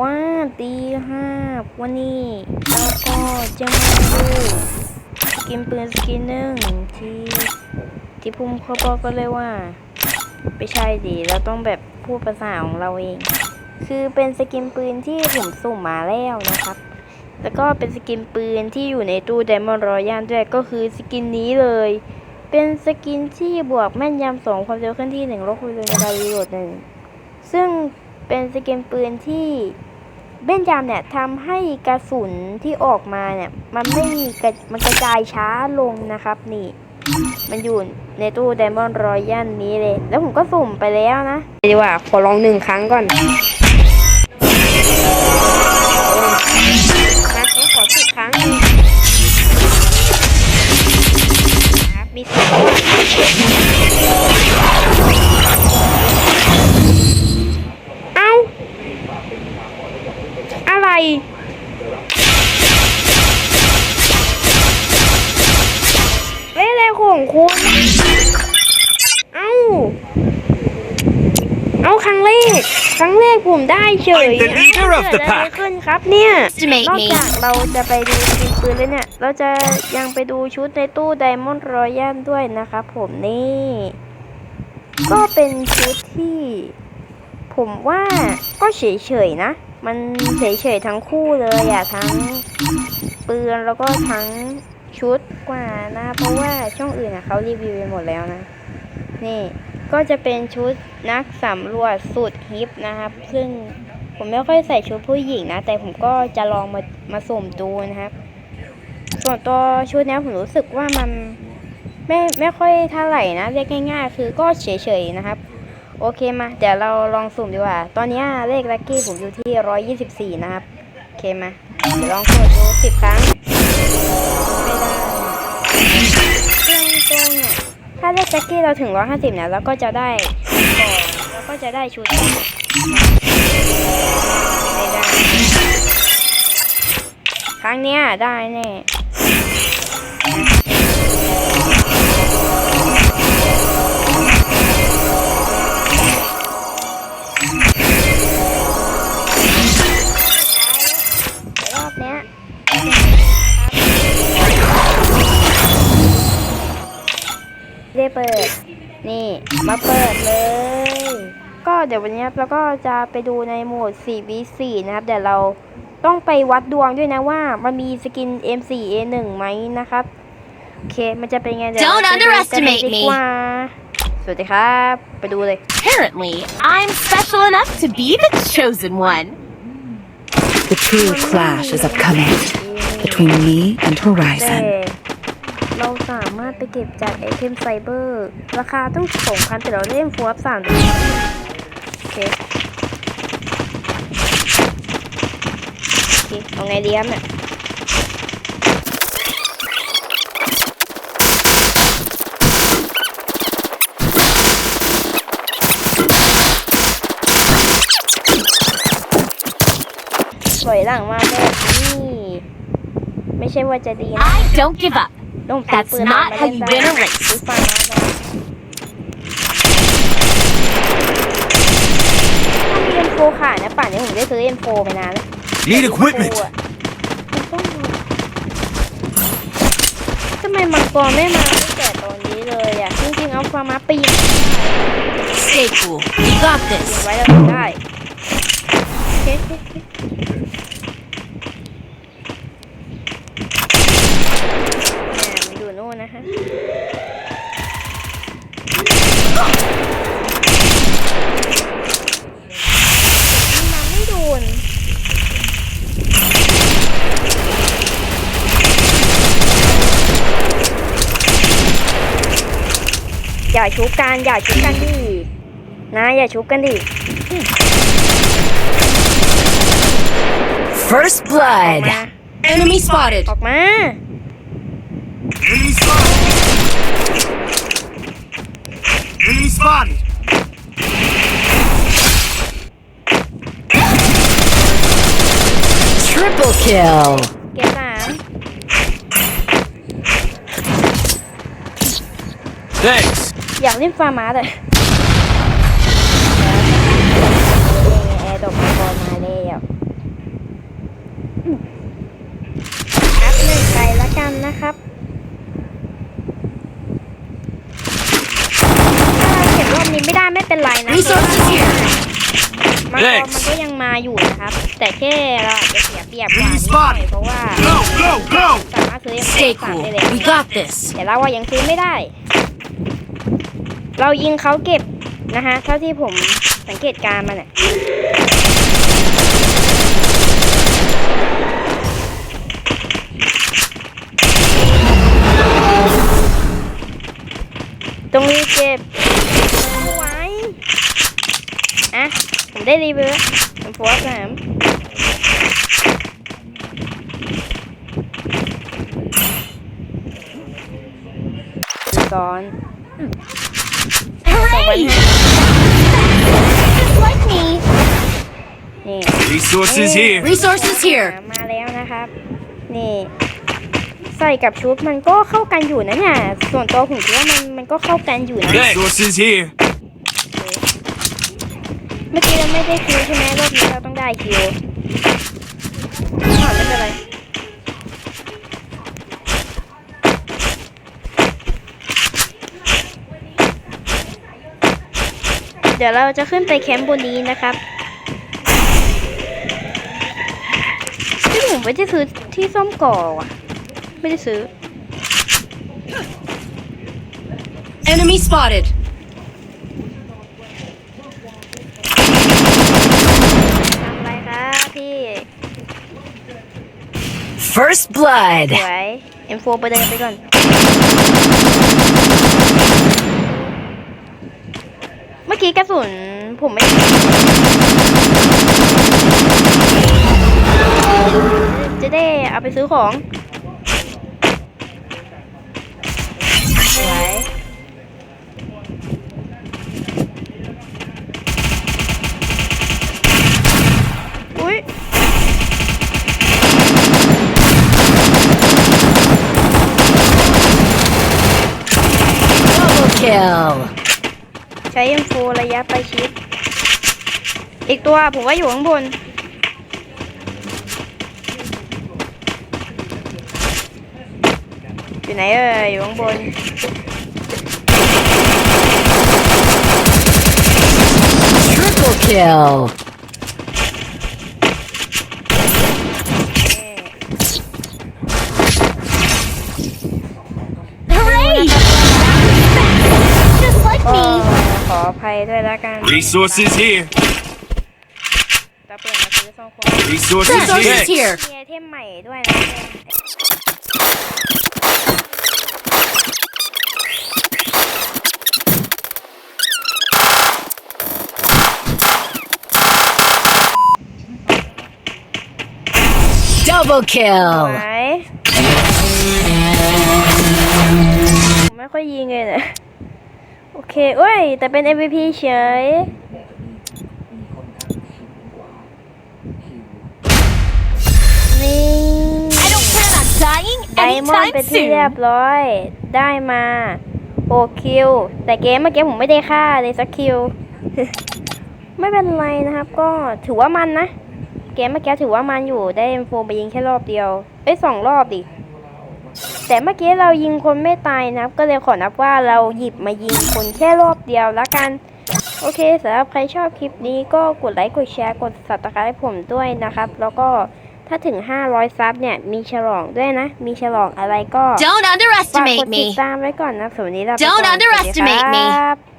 ว่าตีห้าวันนี้เราก็จะมาดูสกินปืนสกินหนึ่งที่ที่พุ่มเขาบอกก็เลยว่า ไม่ใช่ดิเราต้องแบบพูดภาษาของเราเอง คือเป็นสกินปืนที่ผมสุ่มมาแล้วนะครับ แล้วก็เป็นสกินปืนที่อยู่ในตู้ Diamond Royal ด้วยก็คือสกินนี้เลย เป็นสกินที่บวกแม่นยำสองความเร็วเคลื่อนที่หนึ่งลดความเร็วในการรีโหลดหนึ่งซึ่ง เป็นสกินปืนที่แม่นยำเนี่ยทำให้กระสุนที่ออกมาเนี่ย มันไม่กระมันกระจายช้าลงนะครับ นี่ มันอยู่ในตู้ Diamond Royal นี้เลย แล้วผมก็สุ่มไปแล้วนะดีกว่าขอลองหนึ่งครั้งก่อนนะงั้นขอสิบครั้งหนึ่งนะครับมีสิบ ครั้งแรกผมได้เฉย I'm the leader of the เกิดอะไร pack ขึ้นครับเนี่ย Estimate นอก me. จากเราจะไปดูสกินปืนแล้วเนี่ย เราจะยังไปดูชุดในตู้ไดมอนด์รอยัลด้วยนะครับผมนี่ ก็เป็นชุดที่ ผมว่าก็เฉยๆนะ มันเฉยๆทั้งคู่เลยอะทั้งปืนแล้วก็ทั้งชุดกว่านะ เพราะว่าช่องอื่นอะเขารีวิวไปหมดแล้วนะ นี่ ก็จะเป็นชุดนักสำรวจสุดฮิปนะครับ ซึ่งผมไม่ค่อยใส่ชุดผู้หญิงนะ แต่ผมก็จะลองมามาสุ่มดูนะครับ ส่วนตัวชุดนี้ผมรู้สึกว่ามันไม่ไม่ค่อยเท่าไหร่นะเรียกง่าย ๆ คือก็เฉยๆนะครับ โอเคมาเดี๋ยวเราลองสุ่มดีกว่า ตอนนี้เลขลัคกี้ผมอยู่ที่ 124 นะครับ โอเคมาเดี๋ยวลองกดดู10ครั้ง ไม่ได้เครื่องตรงอะ ถ้าเลขลัคกี้เราถึง150เนี่ยเราก็จะได้ก่อนแล้วก็จะได้ชุดไม่ได้ครั้งเนี้ยได้แน่ ได้เปิด นี่มาเปิดเลย ก็เดี๋ยววันนี้เราก็จะไปดูในโหมด 4v4 นะครับเดี๋ยวเราต้องไปวัดดวงด้วยนะว่ามันมีสกิน M4A1 ไหมนะครับโอเคมันจะเป็นไงเดี๋ยว Don't เราไปดูกัน underestimate เลยดีกว่าสวัสดีครับ ไปดูเลย Apparently, I'm special enough to be the chosen one. The true clash is upcoming between me and แต่ Horizon. เราสามารถไปเก็บจากไอเทมไซเบอร์ ราคาต้องสองพันแต่เราได้เอ็มฟูอัพสามโอเคโอเคเอาไงดีครับเนี่ยปล่อยหลังมาแบบนี้ ไม่ใช่ว่าจะดีนะ I don't give up. ต้อง That's ปืน not มา how เล่น you ได้ win a race. ซื้อฟังนะถ้ามีเอ็มโฟขายนะป่านนี้ผมได้ซื้อเอ็มโฟไปนานแล้ว Need equipment. ทำไมมังกรไม่มาตั้งแต่ตอนนี้เลยอะจริงๆเอาฟาร์มาปีน Stay cool. You got ปีน this. ไว้แล้วถึงได้โอเคโอเคโอเคแหมมันอยู่นู่นนะคะมันไม่โดน อย่าชุบกันอย่าชุบกันดินะอย่าชุบกันดิ First ออก blood. มา Enemy spotted. ออกมา Enemy spotted. Enemy spotted. Triple kill. เก็บสาม Thanks. อยากเล่นฟาร์มาเลยแอร์ดอกบอลมาแล้วครับหนึ่งไปละกันนะครับถ้าเราเก็บรอบนี้ไม่ได้ไม่เป็นไรนะมันมันก็ยังมาอยู่นะครับ แต่แค่เราจะเสียเปรียบกว่านิดหน่อยเพราะว่าสามารถซื้อยังซื้อได้เลยแต่เราว่ายังซื้อไม่ได้ เรายิงเขาเก็บนะคะเท่าที่ผมสังเกตการมาเนี่ยตรงนี้เก็บไว้อะ ผมได้รีวิวแล้วผมโพสต์แล้วก่อน Hooray! Just like me. นี่ Resources here. Resources here. มาแล้วนะครับ นี่ใส่กับชุดมันก็เข้ากันอยู่นะเนี่ย ส่วนตัวผมคิดว่ามันมันก็เข้ากันอยู่นะ Resources here. เมื่อกี้เราไม่ได้คิวใช่ไหมรอบนี้เราต้องได้คิวอ๋อไม่เป็นไร ดี๋ยวเราจะขึ้นไปแคมป์บนนี้นะครับที่ผมไม่ได้ซื้อที่ซ่อมก่อว่ะ ไม่ได้ซื้อ Enemy spotted. ทำอะไรครับพี่ First blood. สวย M4 ไปเดินไปก่อน เมื่อ กี้กระสุนผมไม่จะได้เอาไปซื้อของสวยอุ้ย Double kill. ใช้ M4 ระยะประชิด อีกตัวผมว่าอยู่ข้างบน อยู่ไหนเอ่ยอยู่ข้างบน Triple kill. ด้วยแล้วกัน Resources here. จะเปลี่ยนมาซื้อซ่อมควา Resources Resources here. here. มีไอเทมใหม่ด้วยนะ Double kill. ไหนผมไม่ค่อยยิงเลยเนี่ย โอเคเอ้ย แต่เป็น MVP เฉย นี่ I don't plan on dying ไดมอนด์ anytime เป็นที่เรีย soon. บร้อย ได้มาโอคิว แต่เกมเมื่อกี้ผมไม่ได้ฆ่าเลยสักคิว ไม่เป็นไรนะครับ ก็ถือว่ามันนะ เกมเมื่อกี้ถือว่ามันอยู่ได้ M4 ไปยิงแค่รอบเดียว เอ้ยสองรอบดิ แต่เมื่อกี้เรายิงคนไม่ตายนะครับ ก็เลยขอนับว่าเราหยิบมายิงคนแค่รอบเดียวแล้วกัน โอเคสำหรับใครชอบคลิปนี้ก็กดไลค์กดแชร์กด subscribe ให้ผมด้วยนะครับ แล้วก็ถ้าถึง 500 ซับเนี่ย มีฉลองด้วยนะ มีฉลองอะไรก็ Don't ฝากก underestimate ดติด me. ตามไว้ก่อนนะสวัสดีเราไป Don't ก่อนสวัสดี underestimate me. ครับ